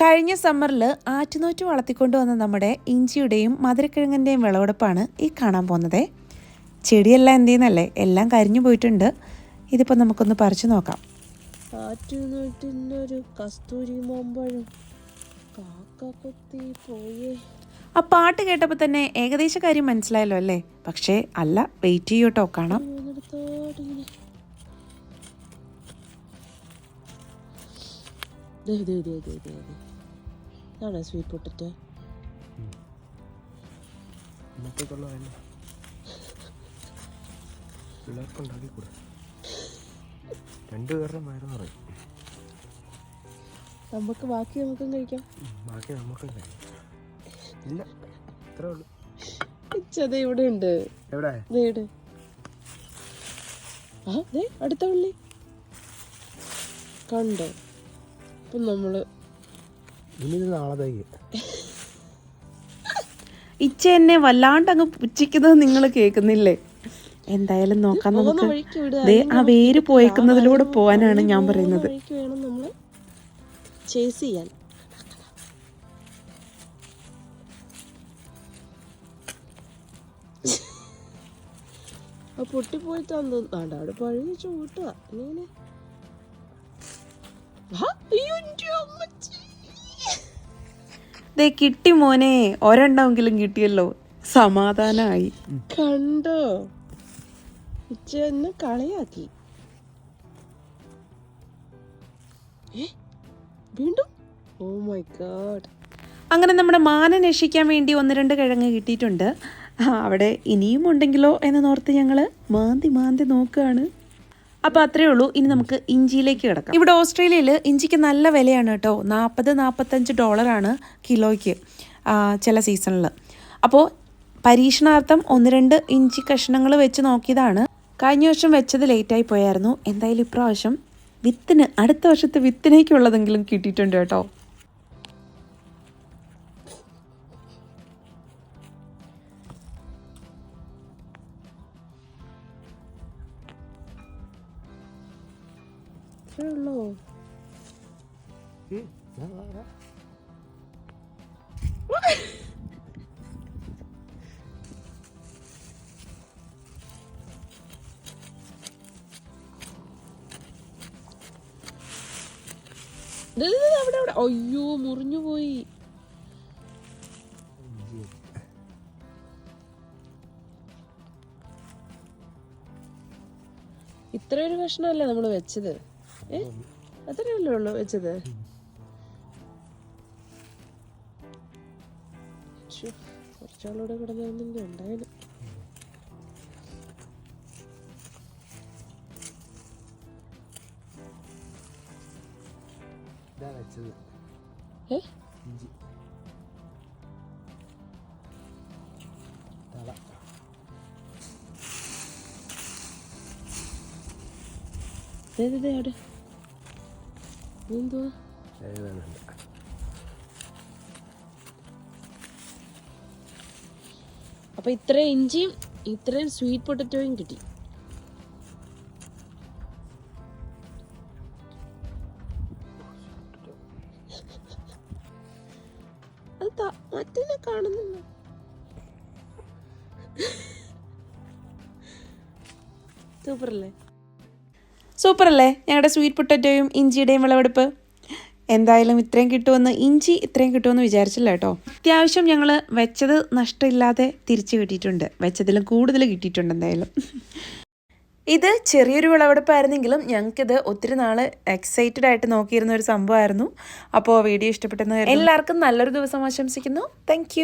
കഴിഞ്ഞ സമ്മറിൽ ആറ്റുനോറ്റ് വളർത്തിക്കൊണ്ട് വന്ന നമ്മുടെ ഇഞ്ചിയുടെയും മധുരക്കിഴങ്ങിന്റെയും വിളവെടുപ്പാണ് ഈ കാണാൻ പോകുന്നത്. ചെടിയെല്ലാം എന്ത് ചെയ്യുന്നല്ലേ? എല്ലാം കരിഞ്ഞു പോയിട്ടുണ്ട്. ഇതിപ്പോൾ നമുക്കൊന്ന് പറിച്ചു നോക്കാം. കസ്തൂരി മോമ്പഴും. കാക്ക കൊത്തി പോയേ. ആ പാട്ട് കേട്ടപ്പോൾ തന്നെ ഏകദേശ കാര്യം മനസ്സിലായല്ലോ അല്ലേ? പക്ഷേ അല്ല വെയിറ്റ് ചെയ്യൂട്ടോ കാണാം. ഇതാണോ സ്വീറ്റ് വേണ്ട പിള്ളേർക്ക് ഉണ്ടാക്കി കൂടെ രണ്ടുപേരുടെ പറയും. നമുക്ക് ബാക്കി നമുക്കും കഴിക്കാം. ബാക്കി നമുക്കും ഇല്ല ഇത്രേ ഉള്ളൂ. ഇച്ചത് ഇവിടെ ഉണ്ട്. എവിടെ? ദേ ഇവിടെ. ആ ദേ അടുത്ത കണ്ടോ? ഇപ്പം നമ്മൾ ഇനി നാളത്തേക്ക് ഇച്ച എന്നെ വല്ലാണ്ട് അങ്ങ് പുച്ഛിക്കുന്നത് നിങ്ങൾ കേൾക്കുന്നില്ലേ? എന്തായാലും നോക്കാം നമുക്ക്. ദേ ആ വേര് പോയേക്കുന്നതിലൂടെ പോകാനാണ് ഞാൻ പറയുന്നത്. ചേസ് ചെയ്യാൻ. ആ പൊട്ടിപ്പോയിട്ടാന്ന് തോന്നുന്നു അവിടെ പഴയ ചൂട്ടുക ഇങ്ങനെ ദേ കിട്ടി മോനെ. ഒരെണ്ണമെങ്കിലും കിട്ടിയല്ലോ. സമാധാനമായി കണ്ടോ? ഇച്ചൊന്ന് കളയാക്കി. വീണ്ടും? Oh my God. അങ്ങനെ നമ്മുടെ മാന രക്ഷിക്കാൻ വേണ്ടി ഒന്ന് രണ്ട് കിഴങ്ങ് കിട്ടിയിട്ടുണ്ട്. അവിടെ ഇനിയും ഉണ്ടെങ്കിലോ എന്ന് നോർത്ത് ഞങ്ങൾ മാന്തി മാന്തി നോക്കുകയാണ്. അപ്പോൾ അത്രയേ ഉള്ളൂ. ഇനി നമുക്ക് ഇഞ്ചിയിലേക്ക് കിടക്കാം. ഇവിടെ ഓസ്ട്രേലിയയിൽ ഇഞ്ചിക്ക് നല്ല വിലയാണ് കേട്ടോ. നാൽപ്പത് നാൽപ്പത്തഞ്ച് ഡോളറാണ് കിലോയ്ക്ക് ചില സീസണിൽ. അപ്പോൾ പരീക്ഷണാർത്ഥം ഒന്ന് രണ്ട് ഇഞ്ചി കഷ്ണങ്ങൾ വെച്ച് നോക്കിയതാണ്. കഴിഞ്ഞ വർഷം വെച്ചത് ലേറ്റായി പോയായിരുന്നു. എന്തായാലും ഇപ്രാവശ്യം വിത്തിന് അടുത്ത വർഷത്തെ വിത്തിനേക്കുള്ളതെങ്കിലും കിട്ടിയിട്ടുണ്ട് കേട്ടോ. ഇത്രേ ഉള്ളോ ഉം, ദാ, ദാ, ദാ. ദേ, ദേ, ദേ, അവിടെ അവിടെ. അയ്യോ മുറിഞ്ഞു പോയി. ഇത്ര ഒരു കഷ്ണമല്ലേ നമ്മൾ വെച്ചത്? അത്രയല്ലേ ഉള്ളു വെച്ചത്? കുറച്ചാളൂടെ കിടന്നെങ്കിൽ ഉണ്ടായാലും അവിടെ. എന്തുവാ അപ്പൊ ഇത്രയും ഇഞ്ചിയും ഇത്രയും സ്വീറ്റ് പൊട്ടറ്റോയും കിട്ടി. അത് മറ്റേ കാണുന്നില്ല. സൂപ്പർ അല്ലേ ഞങ്ങളുടെ സ്വീറ്റ് പൊട്ടറ്റോയും ഇഞ്ചിയുടെയും വിളവെടുപ്പ്. എന്തായാലും ഇത്രയും കിട്ടുമെന്ന് ഇഞ്ചി ഇത്രയും കിട്ടുമെന്ന് വിചാരിച്ചില്ല കേട്ടോ. അത്യാവശ്യം ഞങ്ങൾ വെച്ചത് നഷ്ടമില്ലാതെ തിരിച്ചു കിട്ടിയിട്ടുണ്ട്. വെച്ചതിലും കൂടുതൽ കിട്ടിയിട്ടുണ്ട് എന്തായാലും. ഇത് ചെറിയൊരു വിളവെടുപ്പായിരുന്നെങ്കിലും ഞങ്ങൾക്കിത് ഒത്തിരി നാൾ എക്സൈറ്റഡ് ആയിട്ട് നോക്കിയിരുന്ന ഒരു സംഭവമായിരുന്നു. അപ്പോൾ വീഡിയോ ഇഷ്ടപ്പെട്ടെന്ന് എല്ലാവർക്കും നല്ലൊരു ദിവസം ആശംസിക്കുന്നു. താങ്ക്